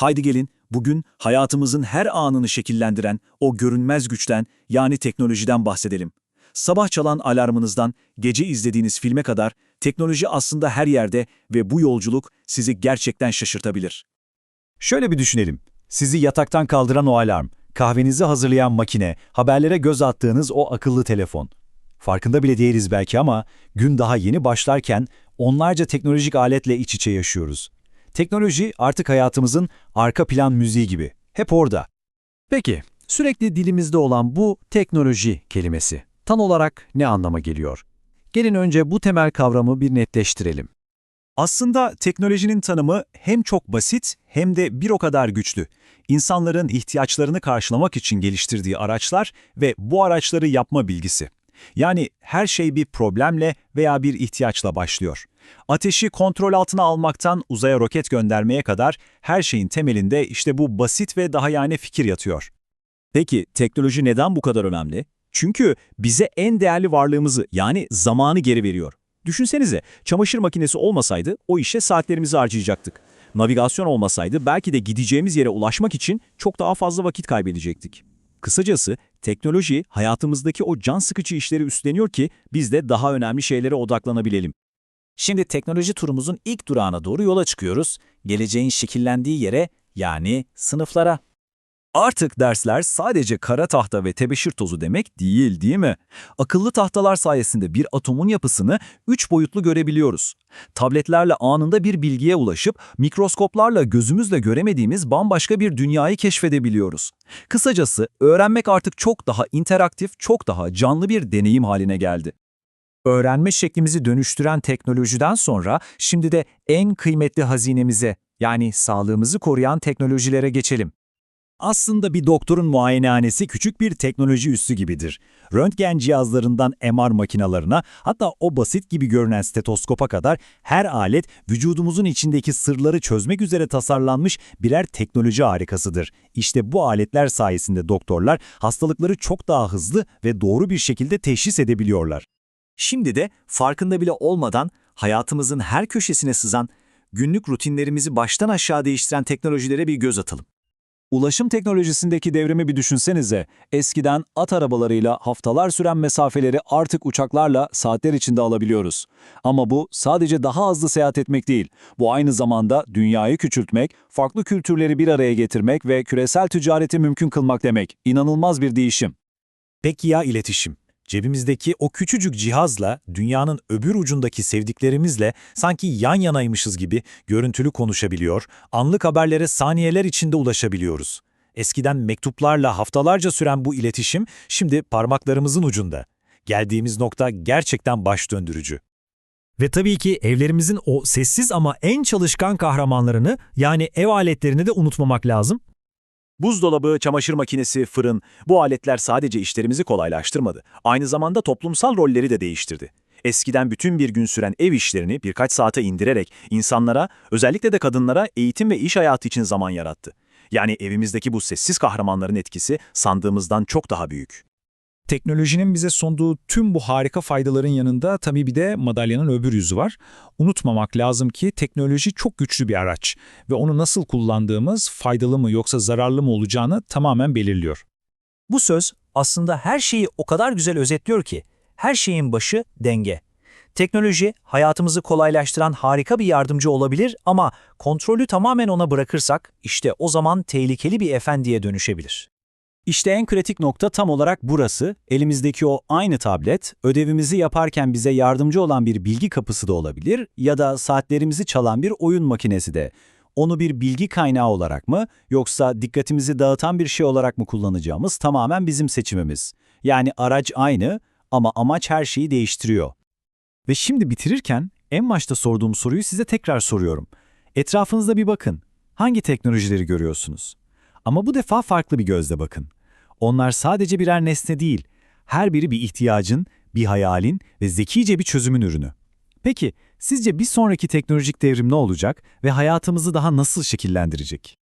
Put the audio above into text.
Haydi gelin bugün hayatımızın her anını şekillendiren o görünmez güçten yani teknolojiden bahsedelim. Sabah çalan alarmınızdan gece izlediğiniz filme kadar teknoloji aslında her yerde ve bu yolculuk sizi gerçekten şaşırtabilir. Şöyle bir düşünelim. Sizi yataktan kaldıran o alarm, kahvenizi hazırlayan makine, haberlere göz attığınız o akıllı telefon. Farkında bile değiliz belki ama gün daha yeni başlarken onlarca teknolojik aletle iç içe yaşıyoruz. Teknoloji artık hayatımızın arka plan müziği gibi. Hep orada. Peki, sürekli dilimizde olan bu teknoloji kelimesi tam olarak ne anlama geliyor? Gelin önce bu temel kavramı bir netleştirelim. Aslında teknolojinin tanımı hem çok basit hem de bir o kadar güçlü. İnsanların ihtiyaçlarını karşılamak için geliştirdiği araçlar ve bu araçları yapma bilgisi. Yani her şey bir problemle veya bir ihtiyaçla başlıyor. Ateşi kontrol altına almaktan uzaya roket göndermeye kadar her şeyin temelinde işte bu basit ve daha yani fikir yatıyor. Peki teknoloji neden bu kadar önemli? Çünkü bize en değerli varlığımızı yani zamanı geri veriyor. Düşünsenize çamaşır makinesi olmasaydı o işe saatlerimizi harcayacaktık. Navigasyon olmasaydı belki de gideceğimiz yere ulaşmak için çok daha fazla vakit kaybedecektik. Kısacası teknoloji hayatımızdaki o can sıkıcı işleri üstleniyor ki biz de daha önemli şeylere odaklanabilelim. Şimdi teknoloji turumuzun ilk durağına doğru yola çıkıyoruz. Geleceğin şekillendiği yere yani sınıflara. Artık dersler sadece kara tahta ve tebeşir tozu demek değil değil mi? Akıllı tahtalar sayesinde bir atomun yapısını üç boyutlu görebiliyoruz. Tabletlerle anında bir bilgiye ulaşıp mikroskoplarla gözümüzle göremediğimiz bambaşka bir dünyayı keşfedebiliyoruz. Kısacası öğrenmek artık çok daha interaktif, çok daha canlı bir deneyim haline geldi. Öğrenme şeklimizi dönüştüren teknolojiden sonra şimdi de en kıymetli hazinemize yani sağlığımızı koruyan teknolojilere geçelim. Aslında bir doktorun muayenehanesi küçük bir teknoloji üssü gibidir. Röntgen cihazlarından MR makinalarına hatta o basit gibi görünen stetoskopa kadar her alet vücudumuzun içindeki sırları çözmek üzere tasarlanmış birer teknoloji harikasıdır. İşte bu aletler sayesinde doktorlar hastalıkları çok daha hızlı ve doğru bir şekilde teşhis edebiliyorlar. Şimdi de farkında bile olmadan hayatımızın her köşesine sızan, günlük rutinlerimizi baştan aşağı değiştiren teknolojilere bir göz atalım. Ulaşım teknolojisindeki devrimi bir düşünsenize. Eskiden at arabalarıyla haftalar süren mesafeleri artık uçaklarla saatler içinde alabiliyoruz. Ama bu sadece daha hızlı seyahat etmek değil. Bu aynı zamanda dünyayı küçültmek, farklı kültürleri bir araya getirmek ve küresel ticareti mümkün kılmak demek. İnanılmaz bir değişim. Peki ya iletişim? Cebimizdeki o küçücük cihazla dünyanın öbür ucundaki sevdiklerimizle sanki yan yanaymışız gibi görüntülü konuşabiliyor, anlık haberlere saniyeler içinde ulaşabiliyoruz. Eskiden mektuplarla haftalarca süren bu iletişim şimdi parmaklarımızın ucunda. Geldiğimiz nokta gerçekten baş döndürücü. Ve tabii ki evlerimizin o sessiz ama en çalışkan kahramanlarını yani ev aletlerini de unutmamak lazım. Buzdolabı, çamaşır makinesi, fırın bu aletler sadece işlerimizi kolaylaştırmadı. Aynı zamanda toplumsal rolleri de değiştirdi. Eskiden bütün bir gün süren ev işlerini birkaç saate indirerek insanlara, özellikle de kadınlara eğitim ve iş hayatı için zaman yarattı. Yani evimizdeki bu sessiz kahramanların etkisi sandığımızdan çok daha büyük. Teknolojinin bize sunduğu tüm bu harika faydaların yanında tabii bir de madalyanın öbür yüzü var. Unutmamak lazım ki teknoloji çok güçlü bir araç ve onu nasıl kullandığımız faydalı mı yoksa zararlı mı olacağını tamamen belirliyor. Bu söz aslında her şeyi o kadar güzel özetliyor ki, her şeyin başı denge. Teknoloji hayatımızı kolaylaştıran harika bir yardımcı olabilir ama kontrolü tamamen ona bırakırsak işte o zaman tehlikeli bir efendiye dönüşebilir. İşte en kritik nokta tam olarak burası. Elimizdeki o aynı tablet, ödevimizi yaparken bize yardımcı olan bir bilgi kapısı da olabilir ya da saatlerimizi çalan bir oyun makinesi de. Onu bir bilgi kaynağı olarak mı yoksa dikkatimizi dağıtan bir şey olarak mı kullanacağımız tamamen bizim seçimimiz. Yani araç aynı ama amaç her şeyi değiştiriyor. Ve şimdi bitirirken en başta sorduğum soruyu size tekrar soruyorum. Etrafınızda bir bakın. Hangi teknolojileri görüyorsunuz? Ama bu defa farklı bir gözle bakın. Onlar sadece birer nesne değil, her biri bir ihtiyacın, bir hayalin ve zekice bir çözümün ürünü. Peki, sizce bir sonraki teknolojik devrim ne olacak ve hayatımızı daha nasıl şekillendirecek?